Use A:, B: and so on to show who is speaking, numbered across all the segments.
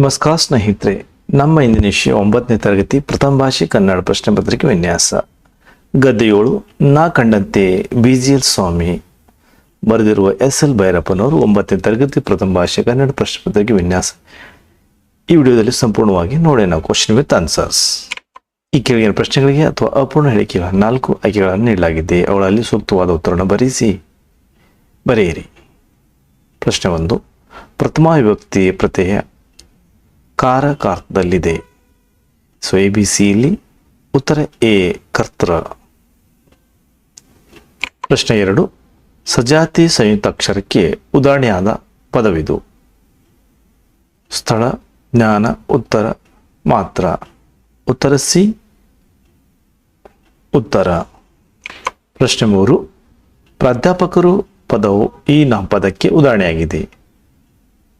A: ನಮಸ್ಕಾರ ಸ್ನೇಹಿತರೆ, ನಮ್ಮ ಇಂದಿನ ವಿಷಯ ಒಂಬತ್ತನೇ ತರಗತಿ ಪ್ರಥಮ ಭಾಷೆ ಕನ್ನಡ ಪ್ರಶ್ನೆ ಪತ್ರಿಕೆ ವಿನ್ಯಾಸ. ಗದ್ದೆಯೋಳು, ನಾ ಕಂಡಂತೆ ಬಿ ಜಿ ಎಲ್ ಸ್ವಾಮಿ. ಬರೆದಿರುವ ಎಸ್ ಎಲ್ ಭೈರಪ್ಪನವರು ಒಂಬತ್ತನೇ ತರಗತಿ ಪ್ರಥಮ ಭಾಷೆ ಕನ್ನಡ ಪ್ರಶ್ನೆ ಪತ್ರಿಕೆ ವಿನ್ಯಾಸ. ಈ ವಿಡಿಯೋದಲ್ಲಿ ಸಂಪೂರ್ಣವಾಗಿ ನೋಡೋಣ ಕ್ವಶನ್ ವಿತ್ ಆನ್ಸರ್ಸ್ ಈ ಕೆಳಗಿನ ಪ್ರಶ್ನೆಗಳಿಗೆ ಅಥವಾ ಅಪೂರ್ಣ ಹೇಳಿಕೆಗಳ ನಾಲ್ಕು ಆಯ್ಕೆಗಳನ್ನು ನೀಡಲಾಗಿದೆ. ಅವುಗಳಲ್ಲಿ ಸೂಕ್ತವಾದ ಉತ್ತರವನ್ನು ಬರೆಸಿ ಬರೆಯಿರಿ. ಪ್ರಶ್ನೆ ಒಂದು, ಪ್ರಥಮ ವಿಭಕ್ತಿ ಪ್ರತ್ಯಯ ಕಾರಕಾರ್ಥದಲ್ಲಿದೆ ಸೊ ಎ ಬಿ ಸಿಯಲ್ಲಿ ಉತ್ತರ ಎ, ಕರ್ತೃ. ಪ್ರಶ್ನೆ ಎರಡು. ಸಜಾತಿ ಸಂಯುಕ್ತಾಕ್ಷರಕ್ಕೆ ಉದಾಹರಣೆಯಾದ ಪದವಿದು. ಸ್ಥಳ, ಜ್ಞಾನ, ಉತ್ತರ, ಮಾತ್ರ. ಉತ್ತರ ಸಿ, ಉತ್ತರ. ಪ್ರಶ್ನೆ ಮೂರು. ಪ್ರಾಧ್ಯಾಪಕರು ಪದವು ಈ ನಾಮಪದಕ್ಕೆ ಉದಾಹರಣೆಯಾಗಿದೆ.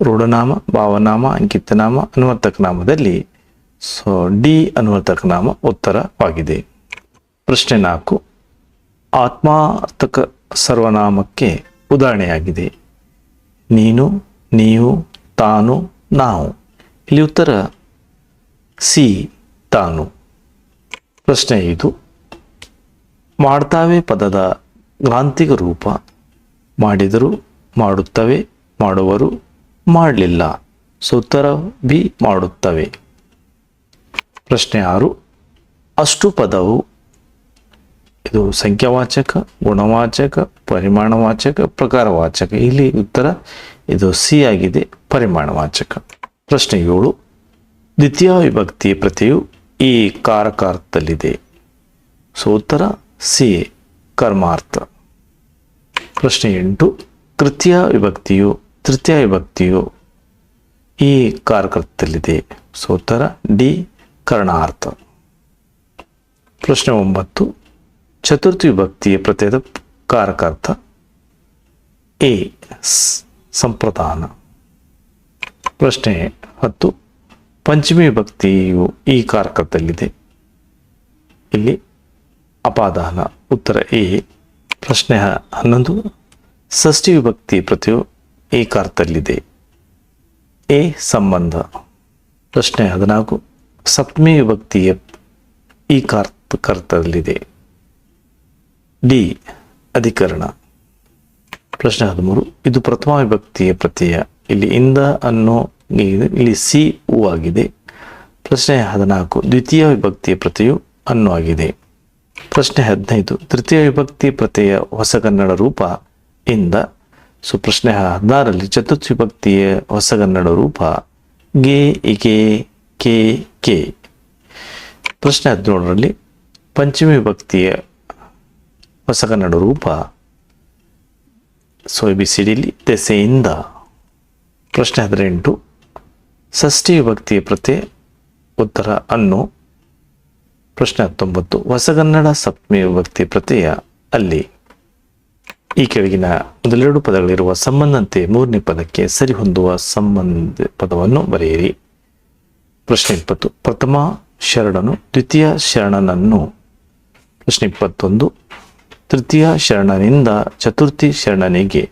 A: ರೂಢನಾಮ, ಭಾವನಾಮ, ಅಂಕಿತನಾಮ, ಅನ್ವರ್ತಕ ನಾಮದಲ್ಲಿ ಸೊ, ಡಿ ಅನ್ವರ್ತಕ ನಾಮ ಉತ್ತರವಾಗಿದೆ. ಪ್ರಶ್ನೆ ನಾಲ್ಕು. ಆತ್ಮಾರ್ಥಕ ಸರ್ವನಾಮಕ್ಕೆ ಉದಾಹರಣೆಯಾಗಿದೆ. ನೀನು, ನೀವು, ತಾನು, ನಾವು. ಇಲ್ಲಿ ಉತ್ತರ ಸಿ, ತಾನು. ಪ್ರಶ್ನೆ ಇದು ಮಾಡ್ತಾವೆ ಪದದ ಗ್ರಾಂತಿಕ ರೂಪ. ಮಾಡಿದರು ಮಾಡುತ್ತವೆ, ಮಾಡುವರು ಮಾಡಲಿಲ್ಲ. ಸೊ ಉತ್ತರ ಬಿ ಮಾಡುತ್ತವೆ. ಪ್ರಶ್ನೆ ಆರು. ಅಷ್ಟು ಪದವು ಇದು ಸಂಖ್ಯಾವಾಚಕ, ಗುಣವಾಚಕ, ಪರಿಮಾಣವಾಚಕ, ಪ್ರಕಾರವಾಚಕ. ಇಲ್ಲಿ ಉತ್ತರ ಇದು ಸಿ ಆಗಿದೆ, ಪರಿಮಾಣವಾಚಕ. ಪ್ರಶ್ನೆ ಏಳು. ದ್ವಿತೀಯ ವಿಭಕ್ತಿ ಪ್ರತಿಯು ಈ ಕಾರಕಾರ್ಥದಲ್ಲಿದೆ. ಸೊ ಉತ್ತರ ಸಿ ಕರ್ಮಾರ್ಥ. ಪ್ರಶ್ನೆ ಎಂಟು. ತೃತೀಯ ವಿಭಕ್ತಿಯು ತೃತೀಯ ವಿಭಕ್ತಿಯು ಈ ಕಾರಕರ್ತದಲ್ಲಿದೆ ಸೊ ಉತ್ತರ ಡಿ ಕರ್ಣಾರ್ಥ. ಪ್ರಶ್ನೆ ಒಂಬತ್ತು. ಚತುರ್ಥಿ ವಿಭಕ್ತಿಯ ಪ್ರತ್ಯಯದ ಕಾರಕಾರ್ಥ ಎ ಸಂಪ್ರದಾನ. ಪ್ರಶ್ನೆ ಹತ್ತು. ಪಂಚಮಿ ವಿಭಕ್ತಿಯು ಈ ಕಾರಕದಲ್ಲಿದೆ ಇಲ್ಲಿ ಅಪಾದಾನ. ಉತ್ತರ ಎ. ಪ್ರಶ್ನೆ ಹನ್ನೊಂದು. ಷಷ್ಠಿ ವಿಭಕ್ತಿ ಪ್ರತಿಯು ಏಕಾರ್ಥದಲ್ಲಿದೆ ಎ ಸಂಬಂಧ. ಪ್ರಶ್ನೆ ಹದಿನಾಲ್ಕು. ಸಪ್ತಮಿ ವಿಭಕ್ತಿಯ ಈ ಕಾರ್ತ ಕರ್ತದಲ್ಲಿದೆ ಡಿ ಅಧಿಕರಣ. ಪ್ರಶ್ನೆ ಹದಿಮೂರು. ಇದು ಪ್ರಥಮ ವಿಭಕ್ತಿಯ ಪ್ರತ್ಯಯ. ಇಲ್ಲಿ ಇಂದ ಅನ್ನೋ ಇಲ್ಲಿ ಸಿ ಉ ಆಗಿದೆ. ಪ್ರಶ್ನೆ ಹದಿನಾಲ್ಕು. ದ್ವಿತೀಯ ವಿಭಕ್ತಿಯ ಪ್ರತಿಯು ಅನ್ನು ಆಗಿದೆ. ಪ್ರಶ್ನೆ ಹದಿನೈದು. ತೃತೀಯ ವಿಭಕ್ತಿ ಪ್ರತ್ಯಯ ಹೊಸ ಕನ್ನಡ ರೂಪ ಇಂದ ಸೊ ಪ್ರಶ್ನೆ ಹದಿನಾರರಲ್ಲಿ ಚತುರ್ಥಿ ವಿಭಕ್ತಿಯ ಹೊಸಗನ್ನಡ ರೂಪ. ಗೆ ಎ ಕೆ ಕೆ. ಪ್ರಶ್ನೆ ಹದಿನೇಳರಲ್ಲಿ ಪಂಚಮಿ ವಿಭಕ್ತಿಯ ಹೊಸಗನ್ನಡ ರೂಪ. ಸೊ ಬಿ ಸಿ ಡಿಲಿ ದೆಸೆಯಿಂದ. ಪ್ರಶ್ನೆ ಹದಿನೆಂಟು. ಷಷ್ಠಿ ವಿಭಕ್ತಿಯ ಪ್ರತಿ ಉತ್ತರ ಅನ್ನು ಪ್ರಶ್ನೆ ಹತ್ತೊಂಬತ್ತು. ಹೊಸಗನ್ನಡ ಸಪ್ತಮಿ ವಿಭಕ್ತಿ ಪ್ರತಿಯ ಅಲ್ಲಿ. ಈ ಕೆಳಗಿನ ಮೊದಲೆರಡು ಪದಗಳಿರುವ ಸಂಬಂಧಂತೆ ಮೂರನೇ ಪದಕ್ಕೆ ಸರಿಹೊಂದುವ ಸಂಬಂಧ ಪದವನ್ನು ಬರೆಯಿರಿ. ಪ್ರಶ್ನೆ ಇಪ್ಪತ್ತು. ಪ್ರಥಮ ಶರಣನು ದ್ವಿತೀಯ ಶರಣನನ್ನು. ಪ್ರಶ್ನೆ ಇಪ್ಪತ್ತೊಂದು. ತೃತೀಯ ಶರಣನಿಂದ ಚತುರ್ಥಿ ಶರಣನಿಗೆ.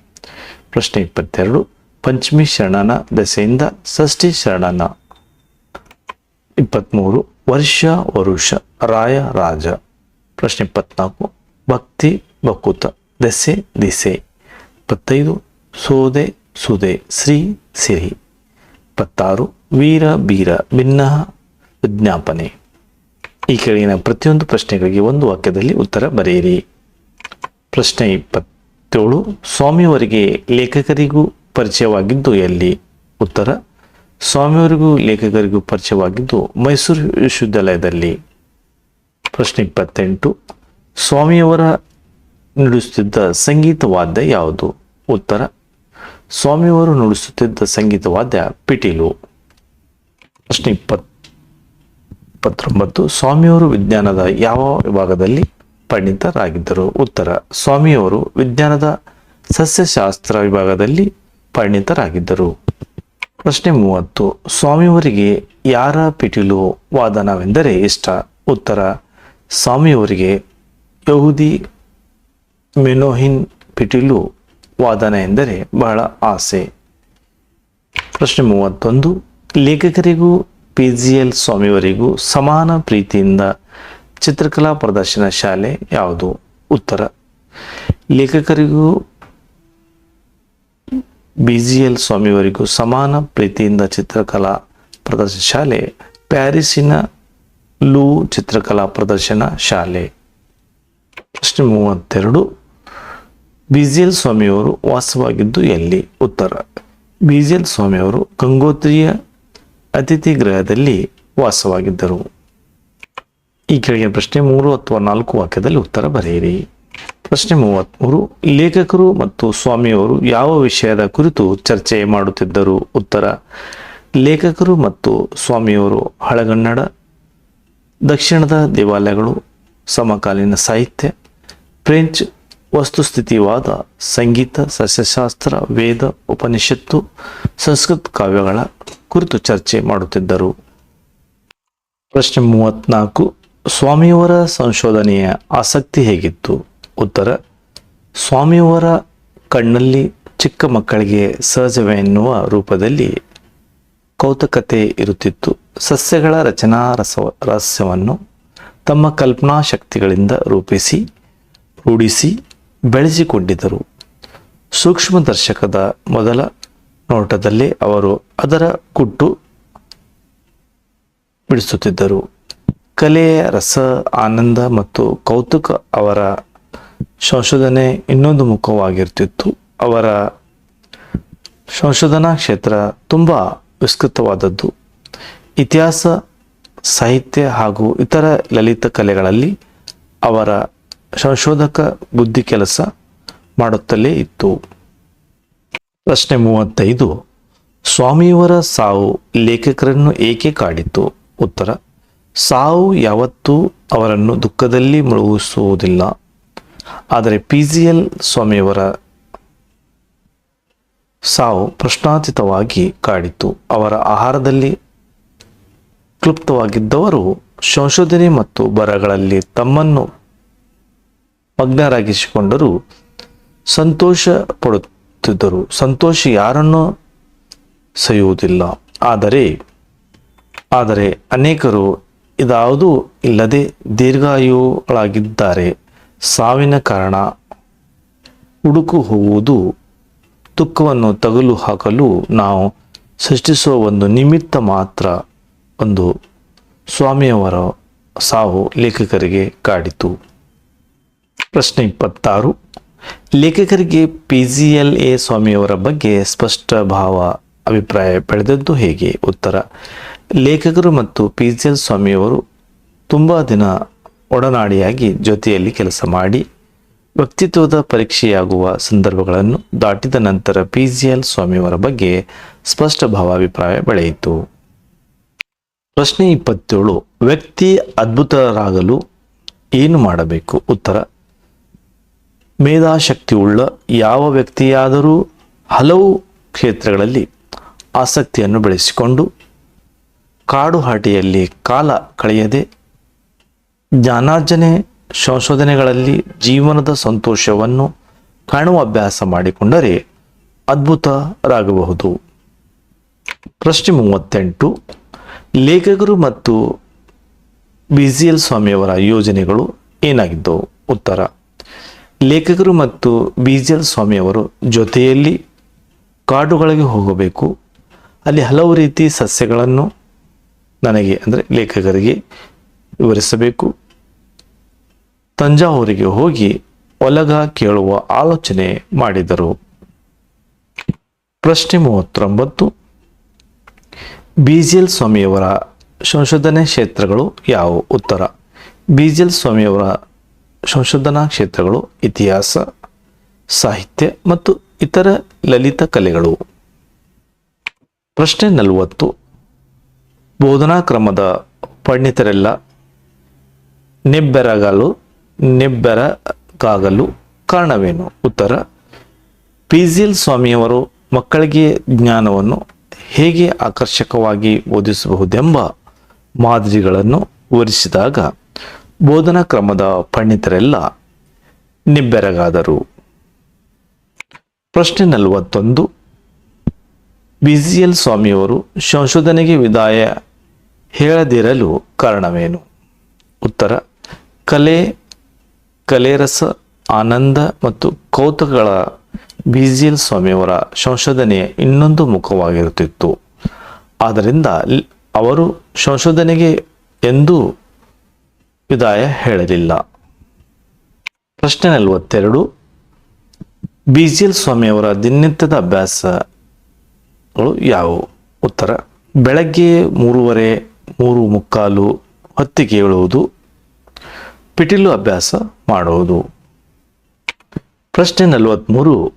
A: ಪ್ರಶ್ನೆ ಇಪ್ಪತ್ತೆರಡು. ಪಂಚಮಿ ಶರಣನ ದೆಸೆಯಿಂದ ಷಷ್ಠಿ ಶರಣನ. ಇಪ್ಪತ್ತ್ಮೂರು ವರ್ಷ ವರುಷ ರಾಯ ರಾಜ. ಪ್ರಶ್ನೆ ಇಪ್ಪತ್ನಾಲ್ಕು. ಭಕ್ತಿ ಬಕುತ ದೆಸೆ, ದಿಸೆ. ಇಪ್ಪತ್ತೈದು, ಸೋದೆ, ಸುದೆ, ಶ್ರೀ, ಸಿರಿ. ಇಪ್ಪತ್ತಾರು, ವೀರ, ಬೀರ, ಭಿನ್ನ ವಿಜ್ಞಾಪನೆ. ಈ ಕೆಳಗಿನ ಪ್ರತಿಯೊಂದು ಪ್ರಶ್ನೆಗಳಿಗೆ ಒಂದು ವಾಕ್ಯದಲ್ಲಿ ಉತ್ತರ ಬರೆಯಿರಿ. ಪ್ರಶ್ನೆ ಇಪ್ಪತ್ತೇಳು, ಸ್ವಾಮಿಯವರಿಗೆ ಲೇಖಕರಿಗೂ ಪರಿಚಯವಾಗಿದ್ದು ಎಲ್ಲಿ? ಉತ್ತರ, ಸ್ವಾಮಿಯವರಿಗೂ ಲೇಖಕರಿಗೂ ಪರಿಚಯವಾಗಿದ್ದು ಮೈಸೂರು ವಿಶ್ವವಿದ್ಯಾಲಯದಲ್ಲಿ. ಪ್ರಶ್ನೆ ಇಪ್ಪತ್ತೆಂಟು, ಸ್ವಾಮಿಯವರ ನುಡಿಸುತ್ತಿದ್ದ ಸಂಗೀತ ವಾದ್ಯ ಯಾವುದು? ಉತ್ತರ, ಸ್ವಾಮಿಯವರು ನುಡಿಸುತ್ತಿದ್ದ ಸಂಗೀತ ವಾದ್ಯ ಪಿಟೀಲು. ಪ್ರಶ್ನೆ ಇಪ್ಪತ್, ಇಪ್ಪತ್ತೊಂಬತ್ತು, ಸ್ವಾಮಿಯವರು ವಿಜ್ಞಾನದ ಯಾವ ವಿಭಾಗದಲ್ಲಿ ಪರಿಣಿತರಾಗಿದ್ದರು ಉತ್ತರ, ಸ್ವಾಮಿಯವರು ವಿಜ್ಞಾನದ ಸಸ್ಯಶಾಸ್ತ್ರ ವಿಭಾಗದಲ್ಲಿ ಪರಿಣಿತರಾಗಿದ್ದರು ಪ್ರಶ್ನೆ ಮೂವತ್ತು, ಸ್ವಾಮಿಯವರಿಗೆ ಯಾರ ಪಿಟೀಲು ವಾದನವೆಂದರೆ ಇಷ್ಟ? ಉತ್ತರ, ಸ್ವಾಮಿಯವರಿಗೆ ಯಹೂದಿ ಮೆನೋಹಿನ್ ಪಿಟಿಲು ವಾದನ ಎಂದರೆ ಬಹಳ ಆಸೆ. ಪ್ರಶ್ನೆ ಮೂವತ್ತೊಂದು, ಲೇಖಕರಿಗೂ, ಪಿ ಜಿ ಎಲ್ ಸ್ವಾಮಿಯವರಿಗೂ ಸಮಾನ ಪ್ರೀತಿಯಿಂದ ಚಿತ್ರಕಲಾ ಪ್ರದರ್ಶನ ಶಾಲೆ ಯಾವುದು? ಉತ್ತರ, ಲೇಖಕರಿಗೂ ಬಿ ಜಿ ಎಲ್ ಸ್ವಾಮಿಯವರಿಗೂ ಸಮಾನ ಪ್ರೀತಿಯಿಂದ ಚಿತ್ರಕಲಾ ಪ್ರದರ್ಶನ ಶಾಲೆ, ಪ್ಯಾರಿಸಿನ ಲೂ ಚಿತ್ರಕಲಾ ಪ್ರದರ್ಶನ ಶಾಲೆ. ಪ್ರಶ್ನೆ ಮೂವತ್ತೆರಡು ಬಿಜಿಎಲ್ ಸ್ವಾಮಿಯವರು ವಾಸವಾಗಿದ್ದು ಎಲ್ಲಿ? ಉತ್ತರ. ಬಿಜಿಎಲ್ ಸ್ವಾಮಿಯವರು ಗಂಗೋತ್ರಿಯ ಅತಿಥಿ ಗೃಹದಲ್ಲಿ ವಾಸವಾಗಿದ್ದರು. ಈ ಕೆಳಗಿನ ಪ್ರಶ್ನೆ ಮೂರು ಅಥವಾ ನಾಲ್ಕು ವಾಕ್ಯದಲ್ಲಿ ಉತ್ತರ ಬರೆಯಿರಿ. ಪ್ರಶ್ನೆ ಮೂವತ್ತ್ಮೂರು ಲೇಖಕರು ಮತ್ತು ಸ್ವಾಮಿಯವರು ಯಾವ ವಿಷಯದ ಕುರಿತು ಚರ್ಚೆ ಮಾಡುತ್ತಿದ್ದರು? ಉತ್ತರ, ಲೇಖಕರು ಮತ್ತು ಸ್ವಾಮಿಯವರು ಹಳಗನ್ನಡ, ದಕ್ಷಿಣದ ದೇವಾಲಯಗಳು, ಸಮಕಾಲೀನ ಸಾಹಿತ್ಯ, ಫ್ರೆಂಚ್ ವಸ್ತುಸ್ಥಿತಿವಾದ ಸಂಗೀತ, ಸಸ್ಯಶಾಸ್ತ್ರ, ವೇದ, ಉಪನಿಷತ್ತು, ಸಂಸ್ಕೃತ ಕಾವ್ಯಗಳ ಕುರಿತು ಚರ್ಚೆ ಮಾಡುತ್ತಿದ್ದರು. ಪ್ರಶ್ನೆ ಮೂವತ್ನಾಲ್ಕು, ಸ್ವಾಮಿಯವರ ಸಂಶೋಧನೆಯ ಆಸಕ್ತಿ ಹೇಗಿತ್ತು? ಉತ್ತರ, ಸ್ವಾಮಿಯವರ ಕಣ್ಣಲ್ಲಿ ಚಿಕ್ಕ ಮಕ್ಕಳಿಗೆ ಸಹಜವೆನ್ನುವ ರೂಪದಲ್ಲಿ ಕೌತುಕತೆ ಇರುತ್ತಿತ್ತು. ಸಸ್ಯಗಳ ರಚನಾ ರಸ ರಹಸ್ಯವನ್ನು ತಮ್ಮ ಕಲ್ಪನಾ ಶಕ್ತಿಗಳಿಂದ ರೂಪಿಸಿ, ರೂಢಿಸಿ ಬೆಳೆಸಿಕೊಂಡಿದ್ದರು. ಸೂಕ್ಷ್ಮದರ್ಶಕದ ಮೊದಲ ನೋಟದಲ್ಲಿ ಅವರು ಅದರ ಕುಟ್ಟು ಬಿಡಿಸುತ್ತಿದ್ದರು. ಕಲೆಯ ರಸ, ಆನಂದ ಮತ್ತು ಕೌತುಕ ಅವರ ಸಂಶೋಧನೆ ಇನ್ನೊಂದು ಮುಖವಾಗಿರ್ತಿತ್ತು ಅವರ ಸಂಶೋಧನಾ ಕ್ಷೇತ್ರ ತುಂಬ ವಿಸ್ತೃತವಾದದ್ದು. ಇತಿಹಾಸ, ಸಾಹಿತ್ಯ ಹಾಗೂ ಇತರ ಲಲಿತ ಕಲೆಗಳಲ್ಲಿ ಅವರ ಸಂಶೋಧಕ ಬುದ್ಧಿ ಕೆಲಸ ಮಾಡುತ್ತಲೇ ಇತ್ತು. ಪ್ರಶ್ನೆ ಮೂವತ್ತೈದು, ಸ್ವಾಮಿಯವರ ಸಾವು ಲೇಖಕರನ್ನು ಏಕೆ ಕಾಡಿತು ಉತ್ತರ, ಸಾವು ಯಾವತ್ತೂ ಅವರನ್ನು ದುಃಖದಲ್ಲಿ ಮುಳುಗಿಸುವುದಿಲ್ಲ. ಆದರೆ ಪಿ ಜಿ ಎಲ್ ಸ್ವಾಮಿಯವರ ಸಾವು ಪ್ರಶ್ನಾತೀತವಾಗಿ ಕಾಡಿತು ಅವರ ಆಹಾರದಲ್ಲಿ ಕ್ಲುಪ್ತವಾಗಿದ್ದವರು ಸಂಶೋಧನೆ ಮತ್ತು ಬರಗಳಲ್ಲಿ ತಮ್ಮನ್ನು ಮಗ್ನರಾಗಿಸಿಕೊಂಡರೂ ಸಂತೋಷ ಪಡುತ್ತಿದ್ದರು ಸಂತೋಷ ಯಾರನ್ನು ಸೆಯುವುದಿಲ್ಲ ಆದರೆ ಆದರೆ ಅನೇಕರು ಇದಾವುದೂ ಇಲ್ಲದೆ ದೀರ್ಘಾಯುಗಳಾಗಿದ್ದಾರೆ. ಸಾವಿನ ಕಾರಣ ಹುಡುಕು ಹೋಗುವುದು ದುಃಖವನ್ನು ತಗಲು ಹಾಕಲು ನಾವು ಸೃಷ್ಟಿಸುವ ಒಂದು ನಿಮಿತ್ತ ಮಾತ್ರ ಒಂದು ಸ್ವಾಮಿಯವರ ಸಾವು ಲೇಖಕರಿಗೆ ಕಾಡಿತು. ಪ್ರಶ್ನೆ ಇಪ್ಪತ್ತಾರು. ಲೇಖಕರಿಗೆ ಪಿ ಜಿ ಎಲ್ ಎ ಸ್ವಾಮಿಯವರ ಬಗ್ಗೆ ಸ್ಪಷ್ಟ ಭಾವ, ಅಭಿಪ್ರಾಯ ಪಡೆದದ್ದು ಹೇಗೆ? ಉತ್ತರ. ಲೇಖಕರು ಮತ್ತು ಪಿ ಜಿ ಎಲ್ ಸ್ವಾಮಿಯವರು ತುಂಬ ದಿನ ಒಡನಾಡಿಯಾಗಿ ಜೊತೆಯಲ್ಲಿ ಕೆಲಸ ಮಾಡಿ, ವ್ಯಕ್ತಿತ್ವದ ಪರೀಕ್ಷೆಯಾಗುವ ಸಂದರ್ಭಗಳನ್ನು ದಾಟಿದ ನಂತರ ಪಿ ಜಿ ಎಲ್ ಸ್ವಾಮಿಯವರ ಬಗ್ಗೆ ಸ್ಪಷ್ಟ ಭಾವಾಭಿಪ್ರಾಯ ಬೆಳೆಯಿತು. ಪ್ರಶ್ನೆ ಇಪ್ಪತ್ತೇಳು. ವ್ಯಕ್ತಿ ಅದ್ಭುತರಾಗಲು ಏನು ಮಾಡಬೇಕು? ಉತ್ತರ. ಮೇಧಾಶಕ್ತಿಯುಳ್ಳ ಯಾವ ವ್ಯಕ್ತಿಯಾದರೂ ಹಲವು ಕ್ಷೇತ್ರಗಳಲ್ಲಿ ಆಸಕ್ತಿಯನ್ನು ಬೆಳೆಸಿಕೊಂಡು ಕಾಡು ಹಾಟಿಯಲ್ಲಿ ಕಾಲ ಕಳೆಯದೆ ಜ್ಞಾನಾರ್ಜನೆ ಸಂಶೋಧನೆಗಳಲ್ಲಿ ಜೀವನದ ಸಂತೋಷವನ್ನು ಕಾಣುವ ಅಭ್ಯಾಸ ಮಾಡಿಕೊಂಡರೆ ಅದ್ಭುತರಾಗಬಹುದು. ಪ್ರಶ್ನೆ ಮೂವತ್ತೆಂಟು. ಲೇಖಕರು ಮತ್ತು ಬಿ ಜಿ ಎಲ್ ಸ್ವಾಮಿಯವರ ಯೋಜನೆಗಳು ಏನಾಗಿದ್ದವು? ಉತ್ತರ. ಲೇಖಕರು ಮತ್ತು ಬಿ ಜಿ ಎಲ್ ಸ್ವಾಮಿಯವರು ಜೊತೆಯಲ್ಲಿ ಕಾಡುಗಳಿಗೆ ಹೋಗಬೇಕು. ಅಲ್ಲಿ ಹಲವು ರೀತಿ ಸಸ್ಯಗಳನ್ನು ನನಗೆ, ಅಂದರೆ ಲೇಖಕರಿಗೆ ವಿವರಿಸಬೇಕು. ತಂಜಾವೂರಿಗೆ ಹೋಗಿ ಒಲಗ ಕೇಳುವ ಆಲೋಚನೆ ಮಾಡಿದರು. ಪ್ರಶ್ನೆ ಮೂವತ್ತೊಂಬತ್ತು. ಬಿಜಿಎಲ್ ಸ್ವಾಮಿಯವರ ಸಂಶೋಧನೆ ಕ್ಷೇತ್ರಗಳು ಯಾವುವು? ಉತ್ತರ. ಬಿಜಿಎಲ್ ಸ್ವಾಮಿಯವರ ಸಂಶೋಧನಾ ಕ್ಷೇತ್ರಗಳು, ಇತಿಹಾಸ, ಸಾಹಿತ್ಯ ಮತ್ತು ಇತರ ಲಲಿತ ಕಲೆಗಳು. ಪ್ರಶ್ನೆ ನಲವತ್ತು. ಬೋಧನಾ ಕ್ರಮದ ಪಂಡಿತರೆಲ್ಲ ನೆಬ್ಬೆರಗಲು, ನಿಬ್ಬೆರಗಾಗಲು ಕಾರಣವೇನು? ಉತ್ತರ. ಪಿಜಿಎಲ್ ಸ್ವಾಮಿಯವರು ಮಕ್ಕಳಿಗೆ ಜ್ಞಾನವನ್ನು ಹೇಗೆ ಆಕರ್ಷಕವಾಗಿ ಓದಿಸಬಹುದೆಂಬ ಮಾದರಿಗಳನ್ನು ವಿವರಿಸಿದಾಗ ಬೋಧನಾ ಕ್ರಮದ ಪಂಡಿತರೆಲ್ಲ ನಿಬ್ಬೆರಗಾದರು. ಪ್ರಶ್ನೆ ನಲವತ್ತೊಂದು. ಎಲ್ ಸ್ವಾಮಿಯವರು ಸಂಶೋಧನೆಗೆ ವಿದಾಯ ಹೇಳದಿರಲು ಕಾರಣವೇನು? ಉತ್ತರ, ಕಲೆ, ಕಲೆರಸ, ಆನಂದ ಮತ್ತು ಕೌತುಕಗಳ ಬಿ ಜಿ ಎಲ್ ಸ್ವಾಮಿಯವರ ಸಂಶೋಧನೆಯ ಇನ್ನೊಂದು ಮುಖವಾಗಿರುತ್ತಿತ್ತು. ಆದ್ದರಿಂದ ಅವರು ಸಂಶೋಧನೆಗೆ ಎಂದೂ ವಿದಾಯ ಹೇಳಲಿಲ್ಲ. ಪ್ರಶ್ನೆ ನಲವತ್ತೆರಡು. ಬಿ ಜಿ ಎಲ್ ಸ್ವಾಮಿಯವರ ದಿನನಿತ್ಯದ ಅಭ್ಯಾಸಗಳು ಯಾವುವು? ಉತ್ತರ, ಬೆಳಗ್ಗೆ ಮೂರುವರೆ, ಮೂರು ಮುಕ್ಕಾಲು, ಹೊತ್ತಿಗೆ ಏಳುವುದು. ಪಿಟಿಲು ಅಭ್ಯಾಸ ಮಾಡುವುದು. ಪ್ರಶ್ನೆ ನಲವತ್ತ್ಮೂರು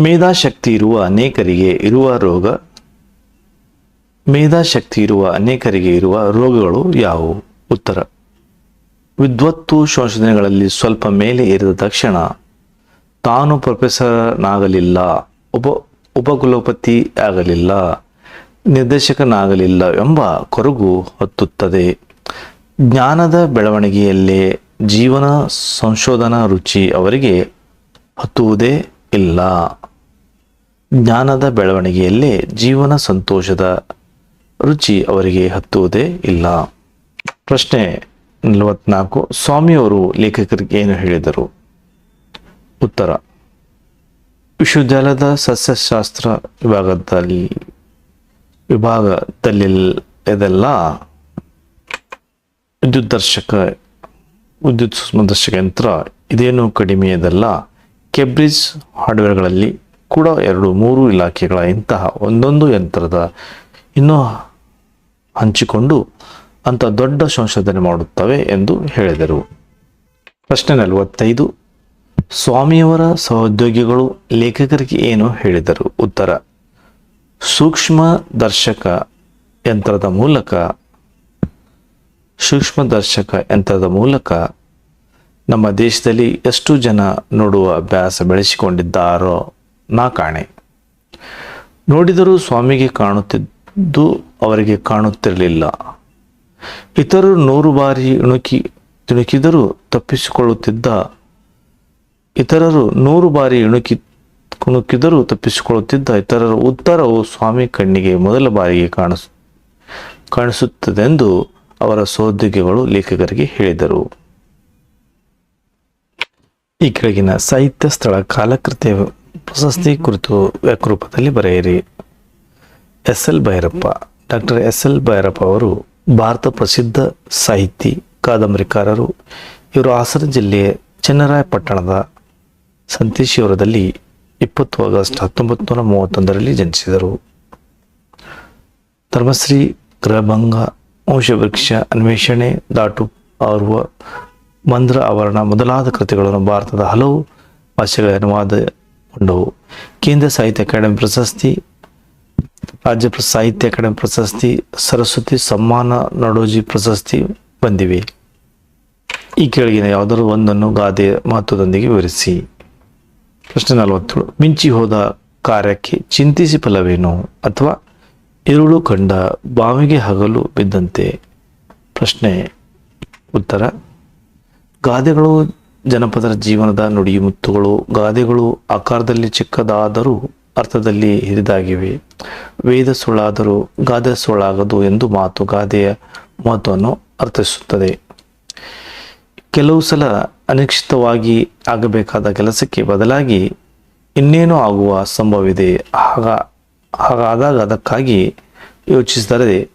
A: ಮೇಧಾಶಕ್ತಿ ಇರುವ ಅನೇಕರಿಗೆ ಇರುವ ರೋಗ, ಮೇಧಾಶಕ್ತಿ ಇರುವ ಅನೇಕರಿಗೆ ಇರುವ ರೋಗಗಳು ಯಾವುವು? ಉತ್ತರ ವಿದ್ವತ್ತು ಸಂಶೋಧನೆಗಳಲ್ಲಿ ಸ್ವಲ್ಪ ಮೇಲೆ ಏರಿದ ತಕ್ಷಣ ತಾನು ಪ್ರೊಫೆಸರ್ನಾಗಲಿಲ್ಲ, ಉಪ ಉಪಕುಲಪತಿ ಆಗಲಿಲ್ಲ, ನಿರ್ದೇಶಕನಾಗಲಿಲ್ಲ ಎಂಬ ಕೊರಗು ಹೊತ್ತುತ್ತದೆ. ಜ್ಞಾನದ ಬೆಳವಣಿಗೆಯಲ್ಲೇ ಜೀವನ ಸಂಶೋಧನಾ ರುಚಿ ಅವರಿಗೆ ಹತ್ತುವುದೇ ಇಲ್ಲ. ಜ್ಞಾನದ ಬೆಳವಣಿಗೆಯಲ್ಲೇ ಜೀವನ ಸಂತೋಷದ ರುಚಿ ಅವರಿಗೆ ಹತ್ತುವುದೇ ಇಲ್ಲ. ಪ್ರಶ್ನೆ ನಲವತ್ನಾಲ್ಕು. ಸ್ವಾಮಿಯವರು ಲೇಖಕರಿಗೆ ಏನು ಹೇಳಿದರು? ಉತ್ತರ. ವಿಶ್ವವಿದ್ಯಾಲಯದ ಸಸ್ಯಶಾಸ್ತ್ರ ವಿಭಾಗದಲ್ಲಿ ವಿಭಾಗದಲ್ಲಿ ಇದೆಲ್ಲ ವಿದ್ಯುತ್ ದರ್ಶಕ ವಿದ್ಯುತ್ ಸೂಕ್ಷ್ಮದರ್ಶಕ ಯಂತ್ರ ಇದೇನು ಕಡಿಮೆ ಇದೆಲ್ಲ. ಕೆಬ್ರಿಜ್ ಹಾರ್ಡ್ವೇರ್ಗಳಲ್ಲಿ ಕೂಡ ಎರಡು, ಮೂರು ಇಲಾಖೆಗಳ ಇಂತಹ ಒಂದೊಂದು ಯಂತ್ರದ ಇನ್ನೂ ಹಂಚಿಕೊಂಡು ಅಂತ ದೊಡ್ಡ ಸಂಶೋಧನೆ ಮಾಡುತ್ತವೆ ಎಂದು ಹೇಳಿದರು. ಪ್ರಶ್ನೆ ನಲವತ್ತೈದು. ಸ್ವಾಮಿಯವರ ಸಹೋದ್ಯೋಗಿಗಳು ಲೇಖಕರಿಗೆ ಏನು ಹೇಳಿದರು? ಉತ್ತರ, ಸೂಕ್ಷ್ಮ ದರ್ಶಕ ಯಂತ್ರದ ಮೂಲಕ, ಸೂಕ್ಷ್ಮ ದರ್ಶಕ ಯಂತ್ರದ ಮೂಲಕ ನಮ್ಮ ದೇಶದಲ್ಲಿ ಎಷ್ಟು ಜನ ನೋಡುವ ಅಭ್ಯಾಸ ಬೆಳೆಸಿಕೊಂಡಿದ್ದಾರೋ ನಾ ಕಾಣೆ. ನೋಡಿದರೂ ಸ್ವಾಮಿಗೆ ಕಾಣುತ್ತಿದ್ದು ಅವರಿಗೆ ಕಾಣುತ್ತಿರಲಿಲ್ಲ. ಇತರರು ನೂರು ಬಾರಿ ಇಣುಕಿ ತಿಣುಕಿದರೂ ತಪ್ಪಿಸಿಕೊಳ್ಳುತ್ತಿದ್ದ. ಇತರರು ನೂರು ಬಾರಿ ಇಣುಕಿ ಕುಣುಕಿದರೂ ತಪ್ಪಿಸಿಕೊಳ್ಳುತ್ತಿದ್ದ. ಇತರರ ಉತ್ತರವು ಸ್ವಾಮಿ ಕಣ್ಣಿಗೆ ಮೊದಲ ಬಾರಿಗೆ ಕಾಣಿಸ್, ಕಾಣಿಸುತ್ತದೆಂದು ಅವರ ಸಹೋದ್ಯೋಗಿಗಳು ಲೇಖಕರಿಗೆ ಹೇಳಿದರು. ಈ ಕೆಳಗಿನ ಸಾಹಿತ್ಯ ಸ್ಥಳ ಕಾಲಕೃತಿಯ ಪ್ರಶಸ್ತಿ ಕುರಿತು ವ್ಯಕ್ರೂಪದಲ್ಲಿ ಬರೆಯಿರಿ. S L Bhyrappa, doctor S L Bhyrappa ಅವರು ಭಾರತ ಪ್ರಸಿದ್ಧ ಸಾಹಿತಿ, ಕಾದಂಬರಿಕಾರರು ಇವರು ಹಾಸನ ಜಿಲ್ಲೆಯ ಚೆನ್ನರಾಯಪಟ್ಟಣದ ಸಂತೇಶಿವರದಲ್ಲಿ ಇಪ್ಪತ್ತು ಆಗಸ್ಟ್ ಹತ್ತೊಂಬತ್ತು ನೂರ ಮೂವತ್ತೊಂದರಲ್ಲಿ ಜನಿಸಿದರು. ಧರ್ಮಶ್ರೀ ಗೃಹಭಂಗ, ವಂಶವೃಕ್ಷ ಅನ್ವೇಷಣೆ ದಾಟು ಆರ್ವ ಮಂದ್ರ ಆವರಣ ಮೊದಲಾದ ಕೃತಿಗಳನ್ನು ಭಾರತದ ಹಲವು ಭಾಷೆಗಳ ಅನುವಾದಗೊಂಡವು. ಕೇಂದ್ರ ಸಾಹಿತ್ಯ ಅಕಾಡೆಮಿ ಪ್ರಶಸ್ತಿ ರಾಜ್ಯ ಸಾಹಿತ್ಯ ಅಕಾಡೆಮಿ ಪ್ರಶಸ್ತಿ, ಸರಸ್ವತಿ ಸಮ್ಮಾನ, ನಡೋಜಿ ಪ್ರಶಸ್ತಿ ಬಂದಿವೆ. ಈ ಕೆಳಗಿನ ಯಾವುದಾದ್ರು ಒಂದನ್ನು ಗಾದೆ ಮಹತ್ವದೊಂದಿಗೆ ವಿವರಿಸಿ. ಪ್ರಶ್ನೆ ನಲವತ್ತೇಳು. ಮಿಂಚಿ ಹೋದ ಕಾರ್ಯಕ್ಕೆ ಚಿಂತಿಸಿ ಫಲವೇನು? ಅಥವಾ ಇರುಳು ಕಂಡ ಬಾವಿಗೆ ಹಗಲು ಬಿದ್ದಂತೆ? ಪ್ರಶ್ನೆ, ಉತ್ತರ. ಗಾದೆಗಳು ಜನಪದರ ಜೀವನದ ನುಡಿಮುತ್ತುಗಳು ಗಾದೆಗಳು ಆಕಾರದಲ್ಲಿ ಚಿಕ್ಕದಾದರೂ ಅರ್ಥದಲ್ಲಿ ಹಿರಿದಾಗಿವೆ. ವೇದ ಸುಳ್ಳಾದರೂ ಗಾದೆ ಸುಳ್ಳಾಗದು ಎಂದು ಮಾತು ಗಾದೆಯ ಮಹತ್ವವನ್ನು ಅರ್ಥಿಸುತ್ತದೆ. ಕೆಲವು ಸಲ ಅನಿಶ್ಚಿತವಾಗಿ ಆಗಬೇಕಾದ ಕೆಲಸಕ್ಕೆ ಬದಲಾಗಿ ಇನ್ನೇನೋ ಆಗುವ ಸಂಭವವಿದೆ. ಆಗ, ಹಾಗಾದಾಗ ಅದಕ್ಕಾಗಿ ಯೋಚಿಸಿದರೆ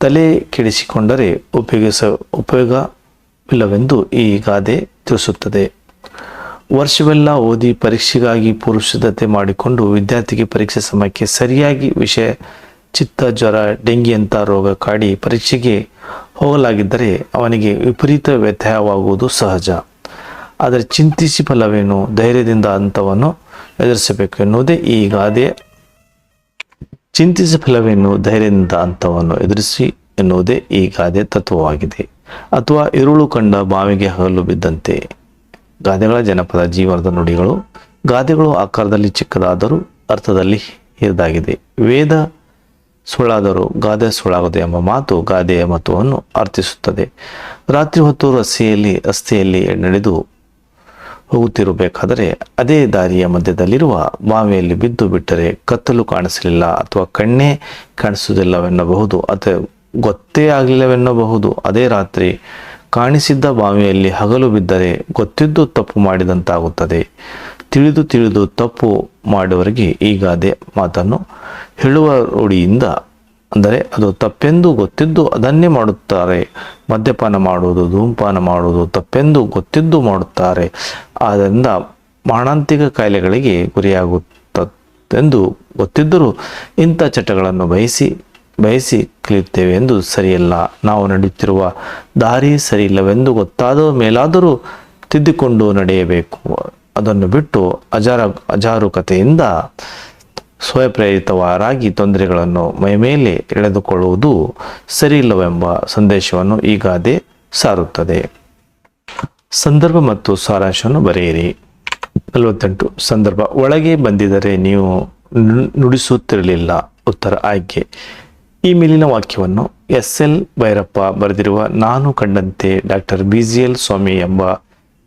A: ತಲೆ ಕೆಡಿಸಿಕೊಂಡರೆ ಉಪಯೋಗಿಸ, ಉಪಯೋಗವಿಲ್ಲವೆಂದು ಈ ಗಾದೆ ತಿಳಿಸುತ್ತದೆ. ವರ್ಷವೆಲ್ಲ ಓದಿ ಪರೀಕ್ಷೆಗಾಗಿ ಪೂರ್ವ ಸಿದ್ಧತೆ ಮಾಡಿಕೊಂಡು ವಿದ್ಯಾರ್ಥಿಗೆ ಪರೀಕ್ಷೆ ಸಮಯಕ್ಕೆ ಸರಿಯಾಗಿ ವಿಷಯ, ಚಿತ್ತ, ಜ್ವರ ಡೆಂಗಿಯಂಥ ರೋಗ ಕಾಡಿ ಪರೀಕ್ಷೆಗೆ ಹೋಗಲಾಗಿದ್ದರೆ ಅವನಿಗೆ ವಿಪರೀತ ವ್ಯತ್ಯಯವಾಗುವುದು ಸಹಜ. ಆದರೆ ಚಿಂತಿಸಿ ಫಲವೇನು? ಧೈರ್ಯದಿಂದ ಅಂಥವನ್ನು ಎದುರಿಸಬೇಕು ಎನ್ನುವುದೇ ಈ ಗಾದೆ ಚಿಂತಿಸಿ ಫಲವೇನು? ಧೈರ್ಯದಿಂದ ಅಂಥವನ್ನು ಎದುರಿಸಿ ಎನ್ನುವುದೇ ಈ ಗಾದೆ ತತ್ವವಾಗಿದೆ. ಅಥವಾ ಇರುಳು ಕಂಡ ಬಾವಿಗೆ ಹಗಲು ಬಿದ್ದಂತೆ. ಗಾದೆಗಳ ಜನಪದ ಜೀವನದ ನುಡಿಗಳು, ಗಾದೆಗಳು ಆಕಾರದಲ್ಲಿ ಚಿಕ್ಕದಾದರೂ ಅರ್ಥದಲ್ಲಿ ಹಿರಿದಾಗಿದೆ. ವೇದ ಸುಳ್ಳಾದರೂ ಗಾದೆ ಸುಳ್ಳಾಗದು ಎಂಬ ಮಾತು ಗಾದೆಯ ಮಹತ್ವವನ್ನು ಅರ್ಥಿಸುತ್ತದೆ ರಾತ್ರಿ ಹೊತ್ತು ರಸ್ತೆಯಲ್ಲಿ ರಸ್ತೆಯಲ್ಲಿ ನಡೆದು ಹೋಗುತ್ತಿರಬೇಕಾದರೆ ಅದೇ ದಾರಿಯ ಮಧ್ಯದಲ್ಲಿರುವ ಬಾವಿಯಲ್ಲಿ ಬಿದ್ದು ಬಿಟ್ಟರೆ ಕತ್ತಲು ಕಾಣಿಸಲಿಲ್ಲ ಅಥವಾ ಕಣ್ಣೇ ಕಾಣಿಸುವುದಿಲ್ಲವೆನ್ನಬಹುದು ಅಥವಾ ಗೊತ್ತೇ ಆಗಲಿಲ್ಲವೆನ್ನಬಹುದು. ಅದೇ ರಾತ್ರಿ ಕಾಣಿಸಿದ್ದ ಬಾವಿಯಲ್ಲಿ ಹಗಲು ಬಿದ್ದರೆ ಗೊತ್ತಿದ್ದು ತಪ್ಪು ಮಾಡಿದಂತಾಗುತ್ತದೆ. ತಿಳಿದು ತಿಳಿದು ತಪ್ಪು ಮಾಡುವವರಿಗೆ ಈಗ ಅದೇ ಮಾತನ್ನು ಹೇಳುವ ರೂಢಿಯಿಂದ, ಅಂದರೆ ಅದು ತಪ್ಪೆಂದು ಗೊತ್ತಿದ್ದು ಅದನ್ನೇ ಮಾಡುತ್ತಾರೆ. ಮದ್ಯಪಾನ ಮಾಡುವುದು, ಧೂಮಪಾನ ಮಾಡುವುದು ತಪ್ಪೆಂದು ಗೊತ್ತಿದ್ದು ಮಾಡುತ್ತಾರೆ. ಆದ್ದರಿಂದ ಮಾರಣಾಂತಿಕ ಕಾಯಿಲೆಗಳಿಗೆ ಗುರಿಯಾಗುತ್ತೆಂದು ಗೊತ್ತಿದ್ದರೂ ಇಂಥ ಚಟಗಳನ್ನು ಬಯಸಿ ಬಯಸಿ ಕಲಿಯುತ್ತೇವೆ ಎಂದು ಸರಿಯಲ್ಲ. ನಾವು ನಡೆಯುತ್ತಿರುವ ದಾರಿ ಸರಿಯಿಲ್ಲವೆಂದು ಗೊತ್ತಾದ ಮೇಲಾದರೂ ತಿದ್ದಿಕೊಂಡು ನಡೆಯಬೇಕು. ಅದನ್ನು ಬಿಟ್ಟು ಅಜಾರ, ಅಜಾರುಕತೆಯಿಂದ ಸ್ವಯಪ್ರೇರಿತವಾರಾಗಿ ತೊಂದರೆಗಳನ್ನು ಮೈಮೇಲೆ ಎಳೆದುಕೊಳ್ಳುವುದು ಸರಿಯಿಲ್ಲವೆಂಬ ಸಂದೇಶವನ್ನು ಈಗಾದೆ ಸಾರುತ್ತದೆ. ಸಂದರ್ಭ ಮತ್ತು ಸಾರಾಂಶವನ್ನು ಬರೆಯಿರಿ. ನಲವತ್ತೆಂಟು. ಸಂದರ್ಭ ಒಳಗೆ ಬಂದಿದ್ದರೆ ನೀವು ನುಡಿಸುತ್ತಿರಲಿಲ್ಲ. ಉತ್ತರ ಆಯ್ಕೆ. ಈ ಮೇಲಿನ ವಾಕ್ಯವನ್ನು ಎಸ್ ಎಲ್ ಭೈರಪ್ಪ ಬರೆದಿರುವ ನಾನು ಕಂಡಂತೆ doctor B G L Swamy ಎಂಬ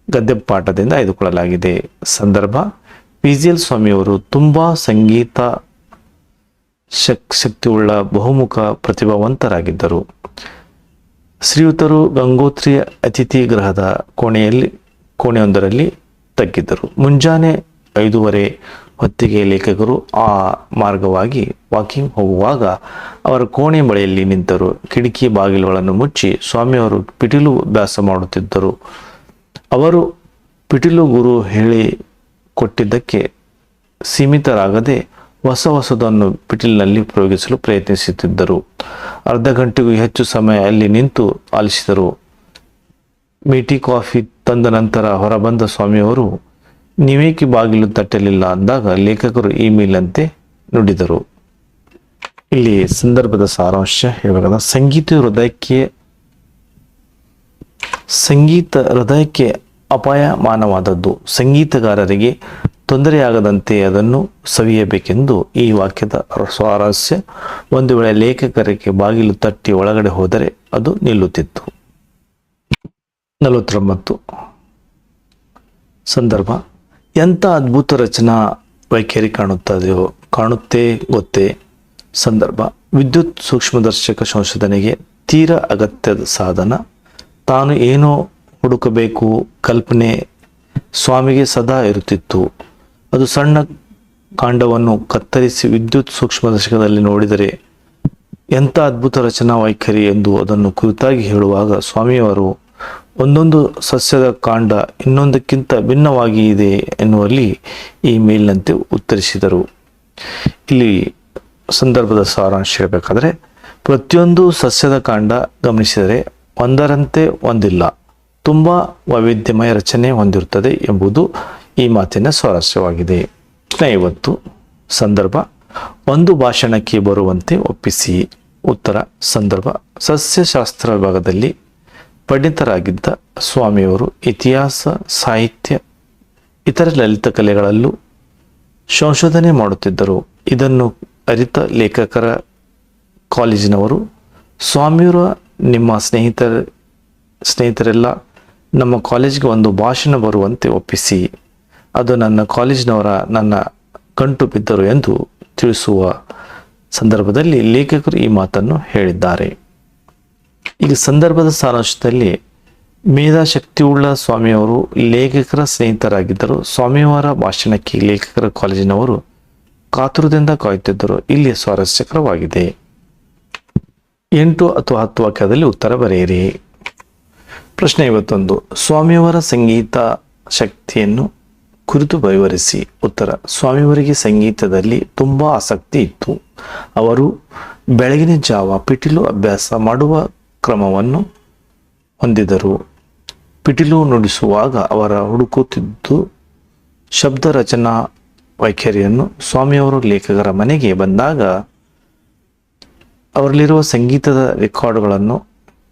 A: ಗದ್ಯ ಪಾಠದಿಂದ ಆಯ್ದುಕೊಳ್ಳಲಾಗಿದೆ. ಸಂದರ್ಭ ಬಿ ಜಿ ಎಲ್ ಸ್ವಾಮಿಯವರು ತುಂಬಾ ಸಂಗೀತ ಶಕ್, ಶಕ್ತಿಯುಳ್ಳ ಬಹುಮುಖ ಪ್ರತಿಭಾವಂತರಾಗಿದ್ದರು. ಶ್ರೀಯುತರು ಗಂಗೋತ್ರಿ ಅತಿಥಿ ಗ್ರಹದ ಕೋಣೆಯಲ್ಲಿ, ಕೋಣೆಯೊಂದರಲ್ಲಿ ತಗ್ಗಿದ್ದರು. ಮುಂಜಾನೆ ಐದೂವರೆ ಹೊತ್ತಿಗೆ ಲೇಖಕರು ಆ ಮಾರ್ಗವಾಗಿ ವಾಕಿಂಗ್ ಹೋಗುವಾಗ ಅವರ ಕೋಣೆ ಬಳಿಯಲ್ಲಿ ನಿಂತರು. ಕಿಟಕಿ ಬಾಗಿಲುಗಳನ್ನು ಮುಚ್ಚಿ ಸ್ವಾಮಿಯವರು ಪಿಟಿಲು ಅಭ್ಯಾಸ ಮಾಡುತ್ತಿದ್ದರು. ಅವರು ಪಿಟಿಲು ಗುರು ಹೇಳಿ ಕೊಟ್ಟಿದ್ದಕ್ಕೆ ಸೀಮಿತರಾಗದೆ ಹೊಸ ಹೊಸದನ್ನು ಪಿಟಿಲಿನಲ್ಲಿ ಪ್ರಯೋಗಿಸಲು ಪ್ರಯತ್ನಿಸುತ್ತಿದ್ದರು. ಅರ್ಧ ಗಂಟೆಗೂ ಹೆಚ್ಚು ಸಮಯ ಅಲ್ಲಿ ನಿಂತು ಆಲಿಸಿದರು. ಮೀಟಿ ಕಾಫಿ ತಂದ ನಂತರ ಹೊರಬಂದ ಸ್ವಾಮಿಯವರು ನೀವೇಕೆ ಬಾಗಿಲು ತಟ್ಟಲಿಲ್ಲ ಅಂದಾಗ ಲೇಖಕರು ಈ ಮೇಲಂತೆ ನುಡಿದರು. ಇಲ್ಲಿ ಸಂದರ್ಭದ ಸಾರಾಂಶ ಹೇಳಬೇಕಾದ ಸಂಗೀತ ಹೃದಯಕ್ಕೆ ಸಂಗೀತ ಹೃದಯಕ್ಕೆ ಅಪಾಯಮಾನವಾದದ್ದು. ಸಂಗೀತಗಾರರಿಗೆ ತೊಂದರೆಯಾಗದಂತೆ ಅದನ್ನು ಸವಿಯಬೇಕೆಂದು ಈ ವಾಕ್ಯದ ಸ್ವಾರಸ್ಯ ಒಂದು ವೇಳೆ ಲೇಖಕರಿಗೆ ಬಾಗಿಲು ತಟ್ಟಿ ಒಳಗಡೆ ಹೋದರೆ ಅದು ನಿಲ್ಲುತ್ತಿತ್ತು. ನಲವತ್ತೊಂಬತ್ತು. ಸಂದರ್ಭ ಎಂಥ ಅದ್ಭುತ ರಚನಾ ವೈಖರಿ ಕಾಣುತ್ತದೆಯೋ, ಕಾಣುತ್ತೇ ಗೊತ್ತೇ? ಸಂದರ್ಭ. ವಿದ್ಯುತ್ ಸೂಕ್ಷ್ಮದರ್ಶಕ ಸಂಶೋಧನೆಗೆ ತೀರ ಅಗತ್ಯದ ಸಾಧನ. ತಾನು ಏನೋ ಹುಡುಕಬೇಕು, ಕಲ್ಪನೆ ಸ್ವಾಮಿಗೆ ಸದಾ ಇರುತ್ತಿತ್ತು. ಅದು ಸಣ್ಣ ಕಾಂಡವನ್ನು ಕತ್ತರಿಸಿ ವಿದ್ಯುತ್ ಸೂಕ್ಷ್ಮದರ್ಶಕದಲ್ಲಿ ನೋಡಿದರೆ ಎಂಥ ಅದ್ಭುತ ರಚನಾ ವೈಖರಿ ಎಂದು ಅದನ್ನು ಕುರಿತಾಗಿ ಹೇಳುವಾಗ ಸ್ವಾಮಿಯವರು ಒಂದೊಂದು ಸಸ್ಯದ ಕಾಂಡ ಇನ್ನೊಂದಕ್ಕಿಂತ ಭಿನ್ನವಾಗಿ ಇದೆ ಎನ್ನುವಲ್ಲಿ ಈ ಮೇಲಿನಂತೆ ಉತ್ತರಿಸಿದರು. ಇಲ್ಲಿ ಸಂದರ್ಭದ ಸಾರಾಂಶ ಹೇಳಬೇಕಾದ್ರೆ, ಪ್ರತಿಯೊಂದು ಸಸ್ಯದ ಕಾಂಡ ಗಮನಿಸಿದರೆ ಒಂದರಂತೆ ಒಂದಿಲ್ಲ, ತುಂಬ ವೈವಿಧ್ಯಮಯ ರಚನೆ ಹೊಂದಿರುತ್ತದೆ ಎಂಬುದು ಈ ಮಾತಿನ ಸ್ವಾರಸ್ಯವಾಗಿದೆ ಇವತ್ತು ಸಂದರ್ಭ, ಒಂದು ಭಾಷಣಕ್ಕೆ ಬರುವಂತೆ ಒಪ್ಪಿಸಿ. ಉತ್ತರ, ಸಂದರ್ಭ, ಸಸ್ಯಶಾಸ್ತ್ರ ವಿಭಾಗದಲ್ಲಿ ಪಂಡಿತರಾಗಿದ್ದ ಸ್ವಾಮಿಯವರು ಇತಿಹಾಸ, ಸಾಹಿತ್ಯ, ಇತರ ಲಲಿತ ಕಲೆಗಳಲ್ಲೂ ಸಂಶೋಧನೆ ಮಾಡುತ್ತಿದ್ದರು. ಇದನ್ನು ಅರಿತ ಲೇಖಕರ ಕಾಲೇಜಿನವರು, ಸ್ವಾಮಿಯವರ ನಿಮ್ಮ ಸ್ನೇಹಿತರ, ಸ್ನೇಹಿತರೆಲ್ಲ ನಮ್ಮ ಕಾಲೇಜ್ಗೆ ಒಂದು ಭಾಷಣ ಬರುವಂತೆ ಒಪ್ಪಿಸಿ. ಅದು ನನ್ನ ಕಾಲೇಜಿನವರ ನನ್ನ ಕಂಟು ಬಿದ್ದರು ಎಂದು ತಿಳಿಸುವ ಸಂದರ್ಭದಲ್ಲಿ ಲೇಖಕರು ಈ ಮಾತನ್ನು ಹೇಳಿದ್ದಾರೆ. ಈಗ ಸಂದರ್ಭದ ಸಾರಾಂಶದಲ್ಲಿ ಮೇಧಾಶಕ್ತಿಯುಳ್ಳ ಸ್ವಾಮಿಯವರು ಲೇಖಕರ ಸ್ನೇಹಿತರಾಗಿದ್ದರು. ಸ್ವಾಮಿಯವರ ಭಾಷಣಕ್ಕೆ ಲೇಖಕರ ಕಾಲೇಜಿನವರು ಕಾತುರದಿಂದ ಕಾಯುತ್ತಿದ್ದರು. ಇಲ್ಲಿ ಸ್ವಾರಸ್ಯಕರವಾಗಿದೆ. ಎಂಟು ಅಥವಾ ಹತ್ತು ವಾಕ್ಯದಲ್ಲಿ ಉತ್ತರ ಬರೆಯಿರಿ. ಪ್ರಶ್ನೆ ಇವತ್ತೊಂದು ಸ್ವಾಮಿಯವರ ಸಂಗೀತ ಶಕ್ತಿಯನ್ನು ಕುರಿತು ವಿವರಿಸಿ. ಉತ್ತರ. ಸ್ವಾಮಿಯವರಿಗೆ ಸಂಗೀತದಲ್ಲಿ ತುಂಬ ಆಸಕ್ತಿ ಇತ್ತು. ಅವರು ಬೆಳಗಿನ ಜಾವ ಪಿಟೀಲು ಅಭ್ಯಾಸ ಮಾಡುವ ಕ್ರಮವನ್ನು ಹೊಂದಿದರು. ಪಿಟಿಲು ನುಡಿಸುವಾಗ ಅವರ ಹುಡುಕುತ್ತಿದ್ದು ಶಬ್ದ ರಚನಾ ವೈಖರಿಯನ್ನು ಸ್ವಾಮಿಯವರು ಲೇಖಕರ ಮನೆಗೆ ಬಂದಾಗ ಅವರಲ್ಲಿರುವ ಸಂಗೀತದ ರೆಕಾರ್ಡ್ಗಳನ್ನು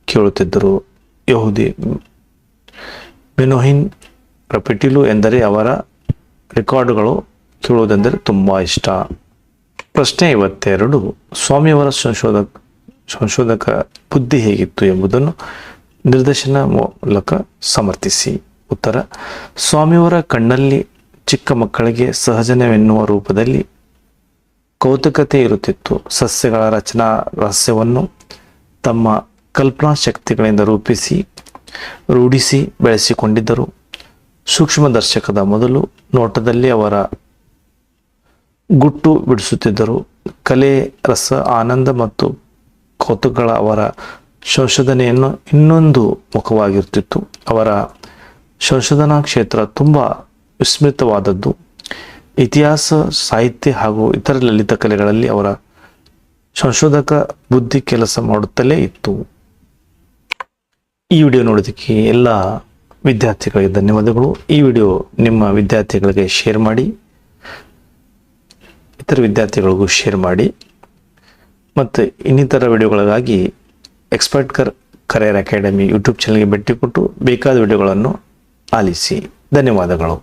A: ಕೇಳುತ್ತಿದ್ದರು. ಯಹುದಿ ಮೆನೋಹಿನ್ ಪಿಟೀಲು ಎಂದರೆ ಅವರ ರೆಕಾರ್ಡ್ಗಳು ಕೇಳುವುದೆಂದರೆ ತುಂಬ ಇಷ್ಟ. ಪ್ರಶ್ನೆ ಐವತ್ತೆರಡು, ಸ್ವಾಮಿಯವರ ಸಂಶೋಧಕ ಸಂಶೋಧಕ ಬುದ್ಧಿ ಹೇಗಿತ್ತು ಎಂಬುದನ್ನು ನಿರ್ದೇಶನ ಮೂಲಕ ಸಮರ್ಥಿಸಿ. ಉತ್ತರ, ಸ್ವಾಮಿಯವರ ಕಣ್ಣಲ್ಲಿ ಚಿಕ್ಕ ಮಕ್ಕಳಿಗೆ ಸಹಜನವೆನ್ನುವ ರೂಪದಲ್ಲಿ ಕೌತುಕತೆ ಇರುತ್ತಿತ್ತು. ಸಸ್ಯಗಳ ರಚನಾ ರಹಸ್ಯವನ್ನು ತಮ್ಮ ಕಲ್ಪನಾ ಶಕ್ತಿಗಳಿಂದ ರೂಪಿಸಿ, ರೂಢಿಸಿ ಬೆಳೆಸಿಕೊಂಡಿದ್ದರು. ಸೂಕ್ಷ್ಮದರ್ಶಕದ ಮೊದಲು ನೋಟದಲ್ಲಿ ಅವರ ಗುಟ್ಟು ಬಿಡಿಸುತ್ತಿದ್ದರು. ಕಲೆ, ರಸ, ಆನಂದ ಮತ್ತು ಕೌತುಕಗಳ ಅವರ ಸಂಶೋಧನೆಯನ್ನು ಇನ್ನೊಂದು ಮುಖವಾಗಿರ್ತಿತ್ತು ಅವರ ಸಂಶೋಧನಾ ಕ್ಷೇತ್ರ ತುಂಬ ವಿಸ್ಮೃತವಾದದ್ದು. ಇತಿಹಾಸ, ಸಾಹಿತ್ಯ ಹಾಗೂ ಇತರ ಲಲಿತ ಕಲೆಗಳಲ್ಲಿ ಅವರ ಸಂಶೋಧಕ ಬುದ್ಧಿ ಕೆಲಸ ಮಾಡುತ್ತಲೇ ಇತ್ತು. ಈ ವಿಡಿಯೋ ನೋಡೋದಕ್ಕೆ ಎಲ್ಲ ವಿದ್ಯಾರ್ಥಿಗಳಿಗೆ ಧನ್ಯವಾದಗಳು. ಈ ವಿಡಿಯೋ ನಿಮ್ಮ ವಿದ್ಯಾರ್ಥಿಗಳಿಗೆ ಶೇರ್ ಮಾಡಿ, ಇತರ ವಿದ್ಯಾರ್ಥಿಗಳಿಗೂ ಶೇರ್ ಮಾಡಿ. ಮತ್ತು ಇನ್ನಿತರ ವಿಡಿಯೋಗಳಿಗಾಗಿ ಎಕ್ಸ್ಪರ್ಟ್ ಕರ್ ಕರಿಯರ್ ಅಕಾಡೆಮಿ ಯೂಟ್ಯೂಬ್ ಚಾನಲ್ಗೆ ಭೇಟಿ ಕೊಟ್ಟು ಬೇಕಾದ ವಿಡಿಯೋಗಳನ್ನು ಆಲಿಸಿ. ಧನ್ಯವಾದಗಳು.